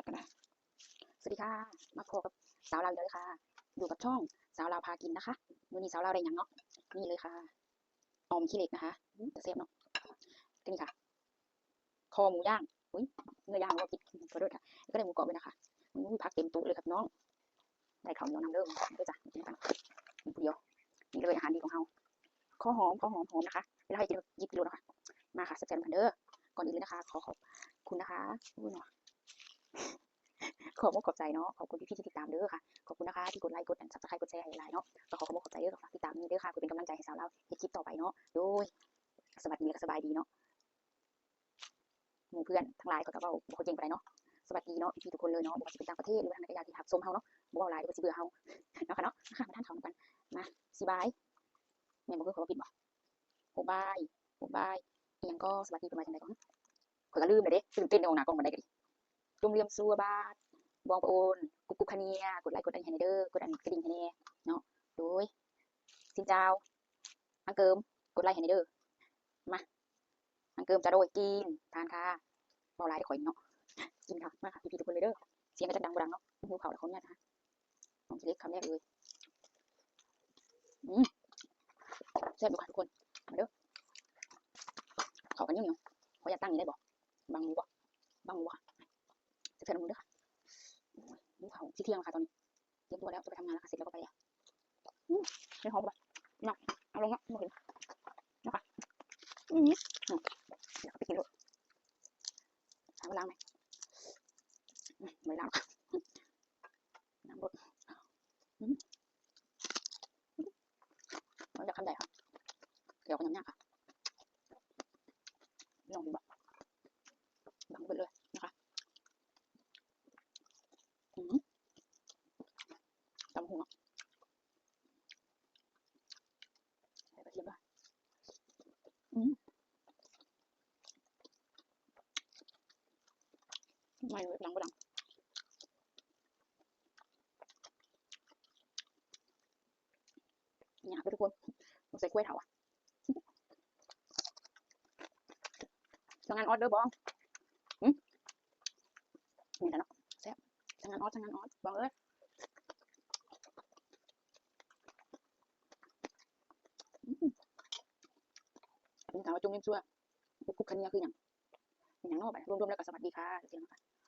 ับกันนะ สวัสดีค่ะ มาพบกับสาวลาวเลยค่ะ อยู่กับช่องสาวลาวพากินนะคะวันนี้สาวลาวได้ยังเนาะ นี่เลยค่ะออมขี้เหล็กนะคะจะเซฟเนาะก็นี่ค่ะ คอหมูย่าง อุ้ยเนื้อย่างเราก็กินขอโทษค่ะ ก็ได้หมูกรอบด้วยนะคะมันมีผักเต็มตู้เลยครับน้อง ได้ข้าวเหนียวนำเริ่มด้วยจ้ะกินกันเดียว นี่เลยอาหารดีของเราข้าวหอมข้าวหอมหอมนะคะเวลาให้กินยิบกิโลนะคะ มาค่ะสแกนกันเด้อก่อนอื่นเลยนะคะ ขอขอบคุณนะคะอุ้ยเนาะ ขอบคุณขอบใจเนาะ ขอบคุณพี่ๆที่ติดตามเด้อค่ะ ขอบคุณนะคะที่กดไลค์ กดซับสไครต์กดแชร์ให้หลายเนาะก็ขอขอบคุณขอบใจเด้อฝากติดตามนี้เด้อค่ะเพื่อเป็นกำลังใจให้สาวเราเฮ็ดคลิปต่อไปเนาะ โดยสวัสดีและก็สบายดีเนาะหมู่เพื่อนทั้งหลายก็ก็เว้าบ่ค่อยเก่งไปเนาะ สวัสดีเนาะพี่ทุกคนเลยเนาะบ่ว่าสิเป็นต่างประเทศหรือว่าทางก็อยาที่หักชมเฮาเนาะบ่เว้าหลายเดี๋ยวก็สิเบื่อเฮาเนาะค่ะเนาะค่ะมาทานข้าวกันมาสิบายแม่นบ่คือขอว่าผิดบ่โอ้บายโอ้บายอีหยังก็สวัสดีเพิ่นว่าจังได๋ก่อนข้อยก็ลืมแล้วเด้ตื่นเต้นในเอาหน้ากล้องบันได้ก็ดิ จงเรียมซัวบาดบองโอนกุ๊กกุ๊กคเนียกดไลค์กดอันให้เด้อกดอันกระดิ่งให้แน่เนาะโดยสินเจ้าอังเกิมกดไลค์ให้เด้อมาอังเกิมจะโดยกินทานค่ะบาหลายได้ข่อยเนาะกินค่ะมาค่ะพี่ๆทุกคนเลยเด้อเสียงก็จะดังบ่ดังเนาะหิวข้าแล้วคนเนี่ยนะคะน้องเล็กคำแรกเลยอืมแซ่บดูค่ะทุกคนมาเด้อข้ากันเหนียวๆขออยากตั้งนี่ได้บ่บังหมูบ่บังหมูบ่แซ่ บๆน้ำมือเด้อค่ะนี่เขาที่เที่ยงค่ะตอนนี้เตรียมตัวแล้วจะไปทำงานแล้วค่ะเสร็จแล้วก็ไปอะอืมไม่หอมปะเนาะเอาลงละไม่เห็นนะคะอืมอืมเดี๋ยวไปกินเลยหาเวลาไหมไม่ล้างค่ะน้ำรดอืมเราจะทำได้ค่ะเดี๋ยวกันยำยากค่ะลองดูบ่บังไปเลยนะคะ อืมตำหัวใส่กระเทียมด้วยอืม ไม่เลยดังก็ดังเนี่ยทุกคนมาใส่กล้วยเถาอะทำงานออเดอร์บองอืมนี่แหละเนาะแซ่บทำงานออสทำงานออสบองเอ้ยถามว่าจุ่มยิ้มชั่วกุ๊กกุ๊กคันนี้คืออย่างอย่างนอกไปรวมๆแล้วก็สวัสดีค่ะเสียงนะคะ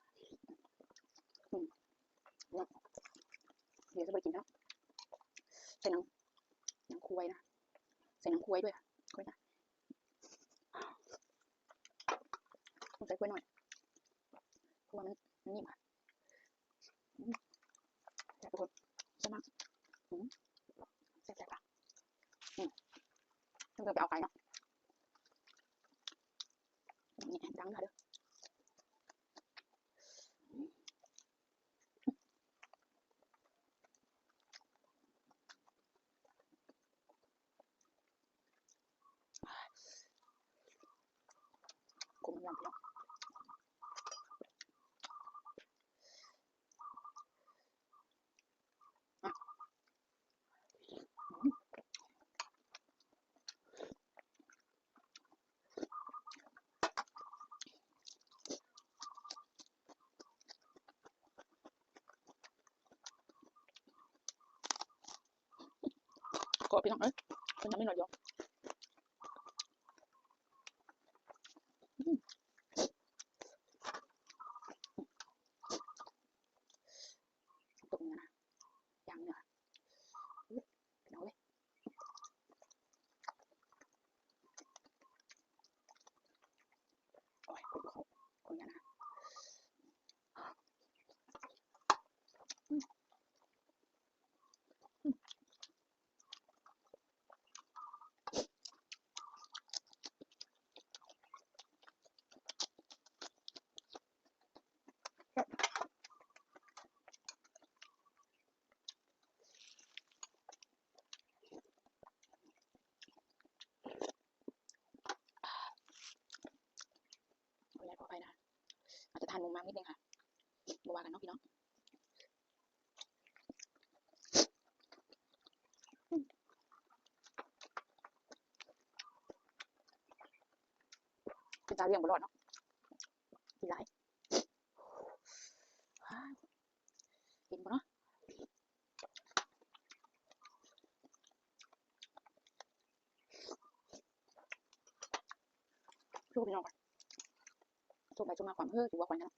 เนาะเดี๋ยวจะไปกินแล้วใส่นังหนังคุยนะใส่นังคุยด้วยค่ะคุยนะต้องใส่คุ้ยหน่อยเพราะว่ามันนิ่มค่ะแซ่บทุกคนใช่ไหมากอืมแซ่บๆค่ะอืมต้องเดินไปเอาไก่เนาะ nhẹ đắng ra được cùng làm việc à. Ừ. ก็พี่น้องเอ้ยเป็นทำไม่หน่อ ยเดียวอื กันเนาะพี่น้องเป็ตาเลี้ยงบอดเนาะกี่หลายเห็นปะเนาะช่วยพี่น้องก่อนจบไปจบมาความเฮ้อถือว่าความนั้น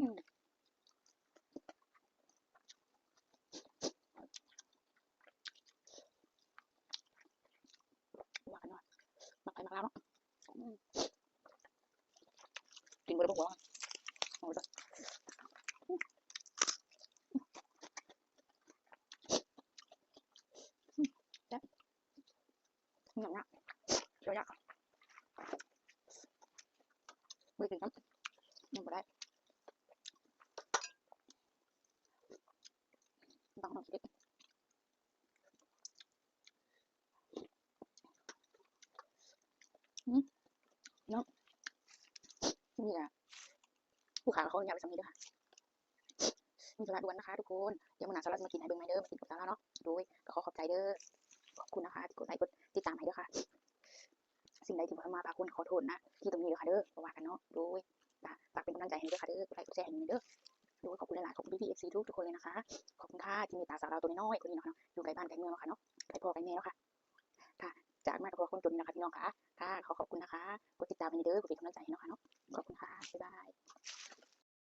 อืมว่ากันเนาะมักไปมักแล้วเนาะอืมกินบ่ได้บ่หัวเอาไปจ้ะแซ่บหนังอะเดี๋ยวอยากไม่กินครับยังบ่ได้ต้องต้องคิดอืมเนาะ นี่อะผู้ขาเขาอยากไปสามีด้วยค่ะมีสาระด่วนนะคะทุกคนเดี๋ยวมันหาสาระมากินให้เบิ่งไหมเด้อมากินกับสาระเนาะโดยก็ขอขอบใจเด้อขอบคุณนะคะที่กดไลค์กดติดตามให้ด้อค่ะ สิ่งใดที่บ่ทำมาปากคุณขอโทษนะที่ตรงนี้เด้อค่ะเด้อบ่ว่ากันเนาะโดยฝากเป็นกำลังใจให้ด้อค่ะเด้อกดไลค์กดแชร์ให้หน่อยเด้อโดยขอบคุณหลายๆขอบคุณพี่ๆ FC ทุกทุกคนเลยนะคะขอบคุณค่ะที่มีตาสาวเราตัวน้อยคนนี้เนาะอยู่ไกลบ้านไกลเมืองเนาะค่ะเนาะไกลพ่อไกลแม่เนาะค่ะ จากมากกว่าคนจนนะคะพี่น้องค่ะ ค่ะ ขอขอบคุณนะคะ กดติดตามให้เด้อกดเป็นกำลังใจให้เนาะค่ะเนาะ ขอบคุณค่ะ บ๊ายบาย